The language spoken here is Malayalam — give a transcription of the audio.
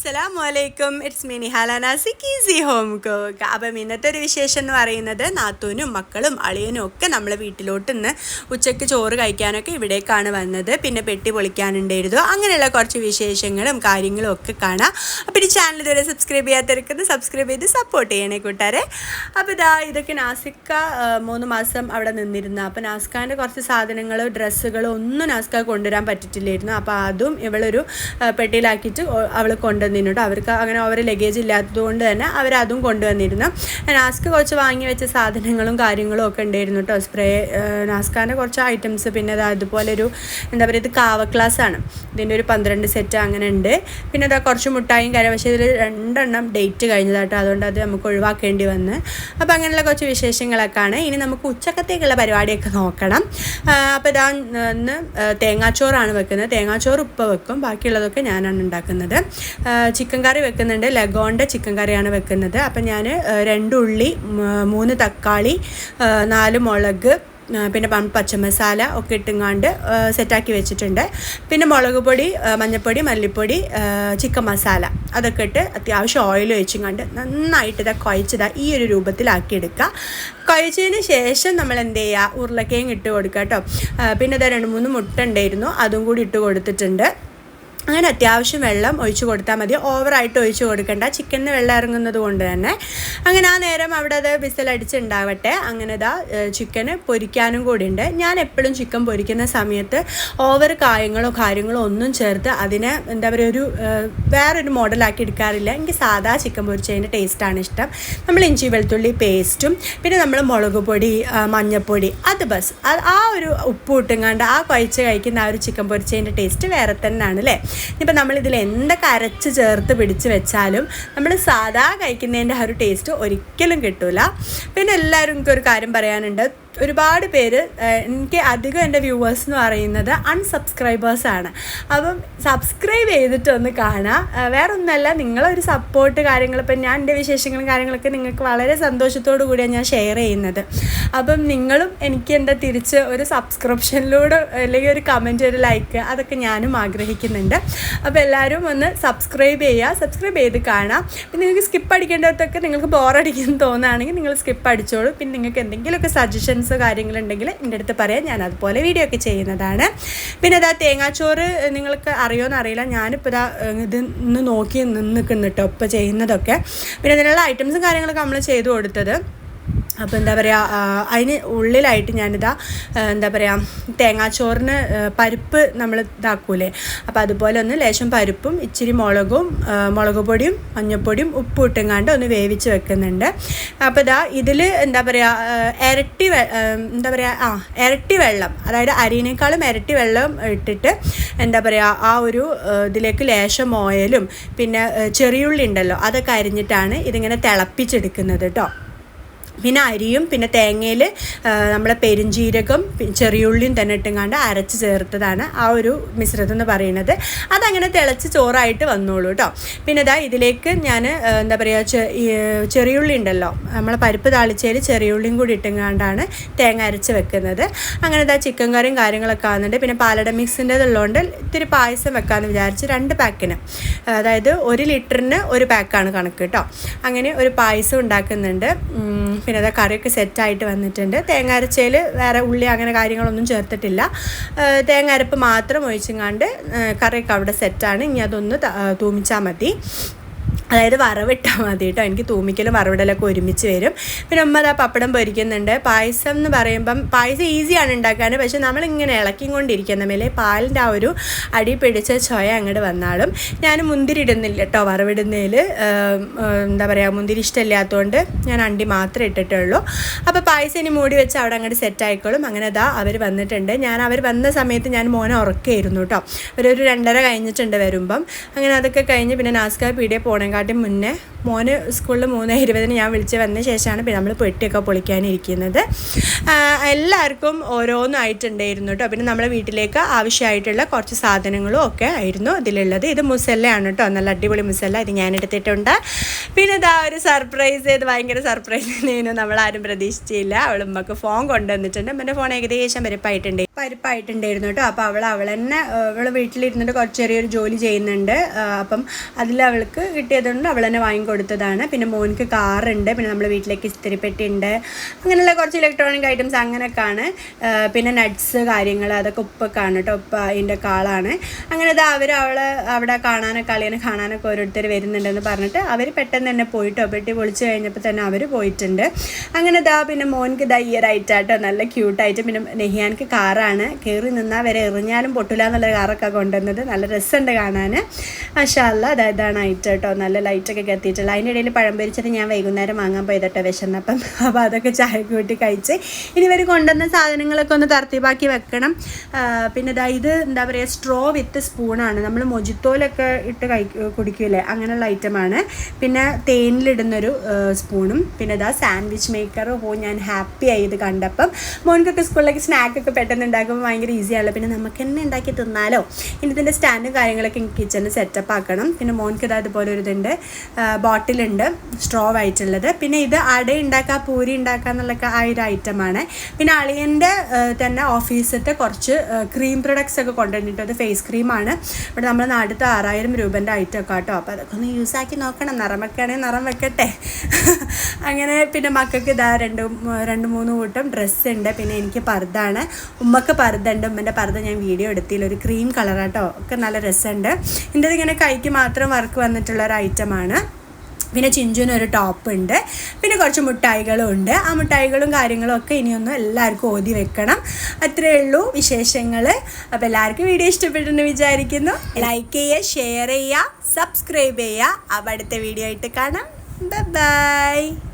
അസ്സലാമലൈക്കും it's me Nihala Nasik easy home cook അപ്പം ഇന്നത്തെ ഒരു വിശേഷം എന്ന് പറയുന്നത് നാത്തൂനും മക്കളും അളിയനും ഒക്കെ നമ്മളെ വീട്ടിലോട്ട് ഇന്ന് ഉച്ചയ്ക്ക് ചോറ് കഴിക്കാനൊക്കെ ഇവിടേക്കാണ് വന്നത്. പിന്നെ പെട്ടി പൊളിക്കാനുണ്ടായിരുന്നു. അങ്ങനെയുള്ള കുറച്ച് വിശേഷങ്ങളും കാര്യങ്ങളും ഒക്കെ കാണാം. അപ്പം ഈ ചാനൽ ഇതുവരെ സബ്സ്ക്രൈബ് ചെയ്യാത്തിരിക്കുന്നത് സബ്സ്ക്രൈബ് ചെയ്ത് സപ്പോർട്ട് ചെയ്യണേ കൂട്ടാരെ. അപ്പോൾ ഇതാ ഇതൊക്കെ നാസിക്ക മൂന്ന് മാസം അവിടെ നിന്നിരുന്ന. അപ്പോൾ നാസ്കാന്റെ കുറച്ച് സാധനങ്ങളോ ഡ്രസ്സുകളോ ഒന്നും നാസ്ക കൊണ്ടുവരാൻ പറ്റിയിട്ടില്ലായിരുന്നു. അപ്പോൾ അതും ഇവളൊരു പെട്ടിയിലാക്കിയിട്ട് അവൾ കൊണ്ടുവന്നിരുന്നു അവർക്ക് അങ്ങനെ അവരെ ലഗേജ് ഇല്ലാത്തതുകൊണ്ട് തന്നെ അവരതും കൊണ്ടുവന്നിരുന്നു. നാസ്ക് കുറച്ച് വാങ്ങി വെച്ച സാധനങ്ങളും കാര്യങ്ങളും ഒക്കെ ഉണ്ടായിരുന്നു കേട്ടോ. സ്പ്രേ നാസ്കാന്റെ കുറച്ച് ഐറ്റംസ് പിന്നെ അത് അതുപോലെ ഒരു എന്താ പറയുക ഇത് കാവ ക്ലാസ് ആണ്. ഇതിന്റെ ഒരു പന്ത്രണ്ട് സെറ്റ് അങ്ങനെ ഉണ്ട്. പിന്നെ അതാ കുറച്ച് മുട്ടായും കാര്യം പക്ഷേ ഇതിൽ രണ്ടെണ്ണം ഡേറ്റ് കഴിഞ്ഞതാട്ടോ അതുകൊണ്ട് അത് നമുക്ക് ഒഴിവാക്കേണ്ടി വന്ന്. അപ്പോൾ അങ്ങനെയുള്ള കുറച്ച് വിശേഷങ്ങളൊക്കെയാണ് ഇനി നമുക്ക് ഉച്ചക്കത്തേക്കുള്ള പരിപാടിയൊക്കെ നോക്കണം. അപ്പോൾ ഇതാ ഇന്ന് തേങ്ങാച്ചോറാണ് വെക്കുന്നത്. തേങ്ങാച്ചോറ് ഉപ്പ് വെക്കും. ബാക്കിയുള്ളതൊക്കെ ഞാനാണ് ഉണ്ടാക്കുന്നത്. ചിക്കൻ കറി വെക്കുന്നുണ്ട്. ലഗോണ്ട ചിക്കൻ കറിയാണ് വെക്കുന്നത്. അപ്പം ഞാൻ രണ്ട് ഉള്ളി മൂന്ന് തക്കാളി നാല് മുളക് പിന്നെ പച്ചമസാല ഒക്കെ ഇട്ടുങ്ങാണ്ട് സെറ്റാക്കി വെച്ചിട്ടുണ്ട്. പിന്നെ മുളക് പൊടി മഞ്ഞൾപ്പൊടി മല്ലിപ്പൊടി ചിക്കൻ മസാല അതൊക്കെ ഇട്ട് അത്യാവശ്യം ഓയിൽ ഒഴിച്ചുങ്ങാണ്ട് നന്നായിട്ട് ഇതാ കുഴച്ചതാ ഈ ഒരു രൂപത്തിലാക്കിയെടുക്കുക. കുഴച്ചതിന് ശേഷം നമ്മൾ എന്ത് ചെയ്യുക? ഉരുളക്കിഴങ്ങ് ഇട്ട് കൊടുക്കുക കേട്ടോ. പിന്നെ ഇതാ രണ്ട് മൂന്ന് മുട്ട ഉണ്ടായിരുന്നു. അതും കൂടി ഇട്ട് കൊടുത്തിട്ടുണ്ട്. അങ്ങനെ അത്യാവശ്യം വെള്ളം ഒഴിച്ചു കൊടുത്താൽ മതി. ഓവറായിട്ട് ഒഴിച്ചു കൊടുക്കണ്ട. ചിക്കനിന് വെള്ളം ഇറങ്ങുന്നത് കൊണ്ട് തന്നെ. അങ്ങനെ ആ നേരം അവിടെ അത് വിസലടിച്ചുണ്ടാവട്ടെ അങ്ങനെ ഇതാ ചിക്കന് പൊരിക്കാനും കൂടി ഉണ്ട്. ഞാൻ എപ്പോഴും ചിക്കൻ പൊരിക്കുന്ന സമയത്ത് ഓവർ കായങ്ങളോ കാര്യങ്ങളോ ഒന്നും ചേർത്ത് അതിനെ എന്താ പറയുക ഒരു വേറൊരു മോഡലാക്കി എടുക്കാറില്ല. എനിക്ക് സാധാ ചിക്കൻ പൊരിച്ചതിന്റെ ടേസ്റ്റാണ് ഇഷ്ടം. നമ്മൾ ഇഞ്ചി വെളുത്തുള്ളി പേസ്റ്റും പിന്നെ നമ്മൾ മുളക് പൊടി മഞ്ഞൾപ്പൊടി അത് ബസ്. ആ ഒരു ഉപ്പ് ഇട്ടുങ്ങാണ്ട് ആ കുഴച്ച് കഴിക്കുന്ന ആ ഒരു ചിക്കൻ പൊരിച്ചതിന്റെ ടേസ്റ്റ് വേറെ തന്നെയാണ് അല്ലേ? ഇപ്പം നമ്മളിതിൽ എന്തൊക്കെ അരച്ച് ചേർത്ത് പിടിച്ച് വെച്ചാലും നമ്മൾ സാധാ കഴിക്കുന്നതിന്റെ ആ ഒരു ടേസ്റ്റ് ഒരിക്കലും കിട്ടില്ല പിന്നെ എല്ലാവരും എനിക്കൊരു കാര്യം പറയാനുണ്ട്. ഒരുപാട് പേര് എനിക്ക് അധികം എന്റെ വ്യൂവേഴ്സ് എന്ന് പറയുന്നത് അൺസബ്സ്ക്രൈബേഴ്സാണ് അപ്പം സബ്സ്ക്രൈബ് ചെയ്തിട്ടൊന്ന് കാണാം. വേറെ ഒന്നല്ല നിങ്ങളൊരു സപ്പോർട്ട് കാര്യങ്ങൾ ഇപ്പം ഞാൻ എന്റെ വിശേഷങ്ങളും കാര്യങ്ങളൊക്കെ നിങ്ങൾക്ക് വളരെ സന്തോഷത്തോടു കൂടിയാണ് ഞാൻ ഷെയർ ചെയ്യുന്നത്. അപ്പം നിങ്ങളും എനിക്ക് എന്റെ തിരിച്ച് ഒരു സബ്സ്ക്രിപ്ഷനിലൂടെ അല്ലെങ്കിൽ ഒരു കമന്റ് ഒരു ലൈക്ക് അതൊക്കെ ഞാനും ആഗ്രഹിക്കുന്നുണ്ട്. അപ്പോൾ എല്ലാവരും ഒന്ന് സബ്സ്ക്രൈബ് ചെയ്യുക സബ്സ്ക്രൈബ് ചെയ്ത് കാണാം. പിന്നെ നിങ്ങൾക്ക് സ്കിപ്പ് അടിക്കേണ്ടതൊക്കെ നിങ്ങൾക്ക് ബോറടിക്കുന്നു തോന്നുകയാണെങ്കിൽ നിങ്ങൾ സ്കിപ്പ് അടിച്ചോളൂ. പിന്നെ നിങ്ങൾക്ക് എന്തെങ്കിലുമൊക്കെ സജഷൻസ് കാര്യങ്ങളുണ്ടെങ്കിൽ എന്റെ അടുത്ത് പറയാം. ഞാൻ അതുപോലെ വീഡിയോ ഒക്കെ ചെയ്യുന്നതാണ്. പിന്നെ അതാ തേങ്ങാച്ചോറ് നിങ്ങൾക്ക് അറിയുമോ അറിയില്ല. ഞാനിപ്പോൾ ഇതാ ഇത് ഇന്ന് നോക്കി നിന്ന് കേട്ടോ ഇപ്പോൾ ചെയ്യുന്നതൊക്കെ. പിന്നെ ഇതിനുള്ള ഐറ്റംസും കാര്യങ്ങളൊക്കെ നമ്മൾ ചെയ്തു കൊടുത്തത്. അപ്പോൾ എന്താ പറയുക അതിന് ഉള്ളിലായിട്ട് ഞാനിതാ എന്താ പറയുക തേങ്ങാച്ചോറിന് പരിപ്പ് നമ്മൾ ഇതാക്കൂലേ? അപ്പോൾ അതുപോലെ ഒന്ന് ലേശം പരിപ്പും ഇച്ചിരി മുളകും മുളക് പൊടിയും മഞ്ഞൾപ്പൊടിയും ഉപ്പും ഇട്ടുങ്ങാണ്ട് ഒന്ന് വേവിച്ച് വെക്കുന്നുണ്ട്. അപ്പോൾ ഇതാ ഇതിൽ എന്താ പറയുക ഇരട്ടി എന്താ പറയുക ആ ഇരട്ടി വെള്ളം അതായത് അരിനേക്കാളും ഇരട്ടി വെള്ളം ഇട്ടിട്ട് എന്താ പറയുക ആ ഒരു ഇതിലേക്ക് ലേശം ഓയിലും പിന്നെ ചെറിയുള്ളി ഉണ്ടല്ലോ അതൊക്കെ അരിഞ്ഞിട്ടാണ് ഇതിങ്ങനെ തിളപ്പിച്ചെടുക്കുന്നത് കേട്ടോ പിന്നെ അരിയും പിന്നെ തേങ്ങയിൽ നമ്മളെ പെരുംജീരകം ചെറിയുള്ളിയും തന്നെ ഇട്ടുങ്ങാണ്ട് അരച്ച് ചേർത്തതാണ് ആ ഒരു മിശ്രിതം എന്ന് പറയുന്നത്. അതങ്ങനെ തിളച്ച് ചോറായിട്ട് വന്നോളൂ കേട്ടോ പിന്നെ ഇതാ ഇതിലേക്ക് ഞാൻ എന്താ പറയുക ചെറിയുള്ളി ഉണ്ടല്ലോ നമ്മളെ പരിപ്പ് താളിച്ചതിൽ ചെറിയുള്ളിയും കൂടി ഇട്ടുങ്ങാണ്ടാണ് തേങ്ങ അരച്ച് വെക്കുന്നത്. അങ്ങനെ ഇതാ ചിക്കൻ കറിയും കാര്യങ്ങളൊക്കെ ആകുന്നുണ്ട് പിന്നെ പാലട മിക്സിന്റെതുള്ളതുകൊണ്ട് ഇത്തിരി പായസം വെക്കാമെന്ന് വിചാരിച്ച് രണ്ട് പാക്കിന് അതായത് ഒരു ലിറ്ററിന് ഒരു പാക്കാണ് കണക്ക് കേട്ടോ അങ്ങനെ ഒരു പായസം ഉണ്ടാക്കുന്നുണ്ട്. പിന്നെ അത് കറിയൊക്കെ സെറ്റായിട്ട് വന്നിട്ടുണ്ട്. തേങ്ങ അരച്ചയിൽ വേറെ ഉള്ളി അങ്ങനെ കാര്യങ്ങളൊന്നും ചേർത്തിട്ടില്ല. തേങ്ങ അരപ്പ് മാത്രം കണ്ട് കറിയൊക്കെ അവിടെ സെറ്റാണ്. ഇനി അതൊന്ന് തൂമിച്ചാൽ മതി. അതായത് വറവിട്ടാൽ മതി കേട്ടോ. എനിക്ക് തൂമിക്കലും വറവിടലൊക്കെ ഒരുമിച്ച് വരും. പിന്നെ അമ്മ അതാ പപ്പടം പൊരിക്കുന്നുണ്ട്. പായസം എന്ന് പറയുമ്പം പായസം ഈസിയാണ് ഉണ്ടാക്കാൻ പക്ഷെ നമ്മളിങ്ങനെ ഇളക്കിക്കൊണ്ടിരിക്കുന്ന മേലെ പാലിന്റെ ആ ഒരു അടി പിടിച്ച ചൊയ അങ്ങോട്ട് വന്നാലും ഞാൻ മുന്തിരി ഇടുന്നില്ല കേട്ടോ വറവിടുന്നതിൽ എന്താ പറയുക മുന്തിരി ഇഷ്ടമില്ലാത്തതുകൊണ്ട് ഞാൻ അണ്ടി മാത്രമേ ഇട്ടിട്ടുള്ളൂ. അപ്പോൾ പായസം ഇനി മൂടി വെച്ച് അവിടെ അങ്ങോട്ട് സെറ്റ് ആയിക്കോളും. അങ്ങനെ അതാ അവർ വന്നിട്ടുണ്ട്. ഞാൻ അവർ വന്ന സമയത്ത് ഞാൻ മോനെ ഉറക്കായിരുന്നു കേട്ടോ. ഒരു രണ്ടര കഴിഞ്ഞിട്ടുണ്ട് വരുമ്പം. അങ്ങനെ അതൊക്കെ കഴിഞ്ഞ് പിന്നെ നാസ്ക പീടിയ പോണേക്കാട്ടി മുന്നേ മോന് സ്കൂളിൽ മൂന്ന് ഇരുപതിന് ഞാൻ വിളിച്ച് വന്ന ശേഷമാണ് പിന്നെ നമ്മൾ പെട്ടിയൊക്കെ പൊളിക്കാനിരിക്കുന്നത്. എല്ലാവർക്കും ഓരോന്നായിട്ടുണ്ടായിരുന്നു കേട്ടോ പിന്നെ നമ്മളെ വീട്ടിലേക്ക് ആവശ്യമായിട്ടുള്ള കുറച്ച് സാധനങ്ങളും ഒക്കെ ആയിരുന്നു ഇതിലുള്ളത്. ഇത് മുസല്ലയാണ് കേട്ടോ നല്ല അടിപൊളി മുസല്ല. ഇത് ഞാൻ എടുത്തിട്ടുണ്ട്. പിന്നെ ഇതാ ഒരു സർപ്രൈസ് ഇത് ഭയങ്കര സർപ്രൈസ് തന്നെയാണ് നമ്മളാരും പ്രതീക്ഷിച്ചില്ല. അവളുമ്പോൾ ഫോൺ കൊണ്ടുവന്നിട്ടുണ്ട്. എന്റെ ഫോൺ ഏകദേശം പരിപ്പായിട്ടുണ്ട് പരിപ്പായിട്ടുണ്ടായിരുന്നു കേട്ടോ. അപ്പോൾ അവൾ അവൾ തന്നെ അവൾ വീട്ടിലിരുന്നിട്ട് കുറച്ച് ചെറിയൊരു ജോലി ചെയ്യുന്നുണ്ട്. അപ്പം അതിൽ അവൾക്ക് കിട്ടിയതുകൊണ്ട് അവൾ തന്നെ വാങ്ങിക്കൊടുത്തതാണ്. പിന്നെ മോനിക്ക് കാറുണ്ട് പിന്നെ നമ്മുടെ വീട്ടിലേക്ക് ഇസ്തിരിപ്പെട്ടി ഉണ്ട് അങ്ങനെയുള്ള കുറച്ച് ഇലക്ട്രോണിക് ഐറ്റംസ് അങ്ങനെയൊക്കെയാണ്. പിന്നെ നട്ട്സ് കാര്യങ്ങൾ അതൊക്കെ ഉപ്പൊക്കെയാണ് കേട്ടോ ഉപ്പ അതിന്റെ കാളാണ്. അങ്ങനെ ഇതാ അവർ അവൾ അവിടെ കാണാനൊക്കെ അളിയനെ കാണാനൊക്കെ ഓരോരുത്തർ വരുന്നുണ്ടെന്ന് പറഞ്ഞിട്ട് അവർ പെട്ടെന്ന് തന്നെ പോയിട്ടോ പെട്ടി പൊളിച്ച് കഴിഞ്ഞപ്പോൾ തന്നെ അവർ പോയിട്ടുണ്ട്. അങ്ങനെ ഇതാ പിന്നെ മോൻക്ക് ഇതാ ഇയർ ആയിട്ടാട്ടോ നല്ല ക്യൂട്ടായിട്ട് പിന്നെ നെഹിയാൻക്ക് കാറാണ് കയറി നിന്നാൽ വരെ എറിഞ്ഞാലും പൊട്ടില്ല എന്നുള്ള കാറൊക്കെ കൊണ്ടുവന്നത്. നല്ല രസമുണ്ട് കാണാൻ മഷാല്ല ഇതാണ് ഐറ്റം കേട്ടോ. നല്ല ലൈറ്റൊക്കെ കത്തിയിട്ടുള്ള. അതിന്റെ ഇടയിൽ പഴം പൊരിച്ചത് ഞാൻ വൈകുന്നേരം വാങ്ങാൻ പോയതട്ടോ വിശന്നപ്പം. അപ്പോൾ അതൊക്കെ ചായ കൂട്ടി കഴിച്ച് ഇനി ഇവർ കൊണ്ടുവന്ന സാധനങ്ങളൊക്കെ ഒന്ന് തർത്തിപ്പാക്കി വെക്കണം. പിന്നെ ഇതാ ഇത് എന്താ പറയുക സ്ട്രോ വിത്ത് സ്പൂണാണ് നമ്മൾ മൊജിത്തോലൊക്കെ ഇട്ട് കഴി കുടിക്കൂലേ? അങ്ങനെയുള്ള ഐറ്റമാണ് പിന്നെ തേനിലിടുന്നൊരു സ്പൂണും പിന്നെ ഇതാ സാൻഡ്വിച്ച് മേക്കർ ഓ ഞാൻ ഹാപ്പി ആയി ഇത് കണ്ടപ്പം. മോൻകൊക്കെ സ്കൂളിലേക്ക് സ്നാക്കൊക്കെ പെട്ടെന്ന് ഉണ്ടാക്കുമ്പോൾ ഭയങ്കര ഈസിയാണല്ലോ പിന്നെ നമുക്ക് തന്നെ ഉണ്ടാക്കി തിന്നാലോ? ഇനി ഇതിന്റെ സ്റ്റാൻഡും കാര്യങ്ങളൊക്കെ കിച്ചണിൽ സെറ്റപ്പ് ആക്കണം. പിന്നെ മോൻക്ക് ഇത് ഇതുപോലെ ഒരു ഇതുണ്ട്. ബോട്ടിലുണ്ട് സ്ട്രോ ആയിട്ടുള്ളത് പിന്നെ ഇത് അട ഉണ്ടാക്കുക പൂരി ഉണ്ടാക്കുക എന്നുള്ളൊക്കെ ആ ഒരു ഐറ്റമാണ് പിന്നെ അളിയന്റെ തന്നെ ഓഫീസത്തെ കുറച്ച് ക്രീം പ്രൊഡക്ട്സ് ഒക്കെ കൊണ്ടുവന്നിട്ട് അത് ഫേസ് ക്രീമാണ് ഇവിടെ നമ്മുടെ നാട്ടിലത്തെ ആറായിരം രൂപേന്റെ ഐറ്റം ഒക്കെ കേട്ടോ അപ്പോൾ അതൊക്കെ ഒന്ന് യൂസ് ആക്കി നോക്കണം. നിറം വെക്കുകയാണെങ്കിൽ നിറം വെക്കട്ടെ. അങ്ങനെ പിന്നെ മക്കൾക്ക് ഇതാ രണ്ട് രണ്ട് മൂന്ന് കൂട്ടം ഡ്രസ്സ് ഉണ്ട്. പിന്നെ എനിക്ക് പർദ്ദാണ്. ഉമ്മക്ക് പർദ്ദ ഉണ്ട് ഉമ്മന്റെ ഞാൻ വീഡിയോ എടുത്തില്ല. ഒരു ക്രീം കളറാട്ടോ ഒക്കെ നല്ല രസമുണ്ട് എന്റെ ഇങ്ങനെ കൈക്ക് മാത്രം വർക്ക് വന്നിട്ടുള്ള ഒരു ഐറ്റമാണ് പിന്നെ ചിഞ്ചുവിന് ഒരു ടോപ്പ് ഉണ്ട്. പിന്നെ കുറച്ച് മുട്ടായികളും ഉണ്ട്. ആ മുട്ടായികളും കാര്യങ്ങളും ഒക്കെ ഇനിയൊന്നും എല്ലാവർക്കും ഓതി വെക്കണം. അത്രയേ ഉള്ളൂ വിശേഷങ്ങൾ അപ്പോൾ എല്ലാവർക്കും വീഡിയോ ഇഷ്ടപ്പെട്ടെന്ന് വിചാരിക്കുന്നു. ലൈക്ക് ചെയ്യുക ഷെയർ ചെയ്യുക സബ്സ്ക്രൈബ് ചെയ്യുക. അപ്പോൾ അടുത്ത വീഡിയോ ആയിട്ട് കാണാം. ബൈ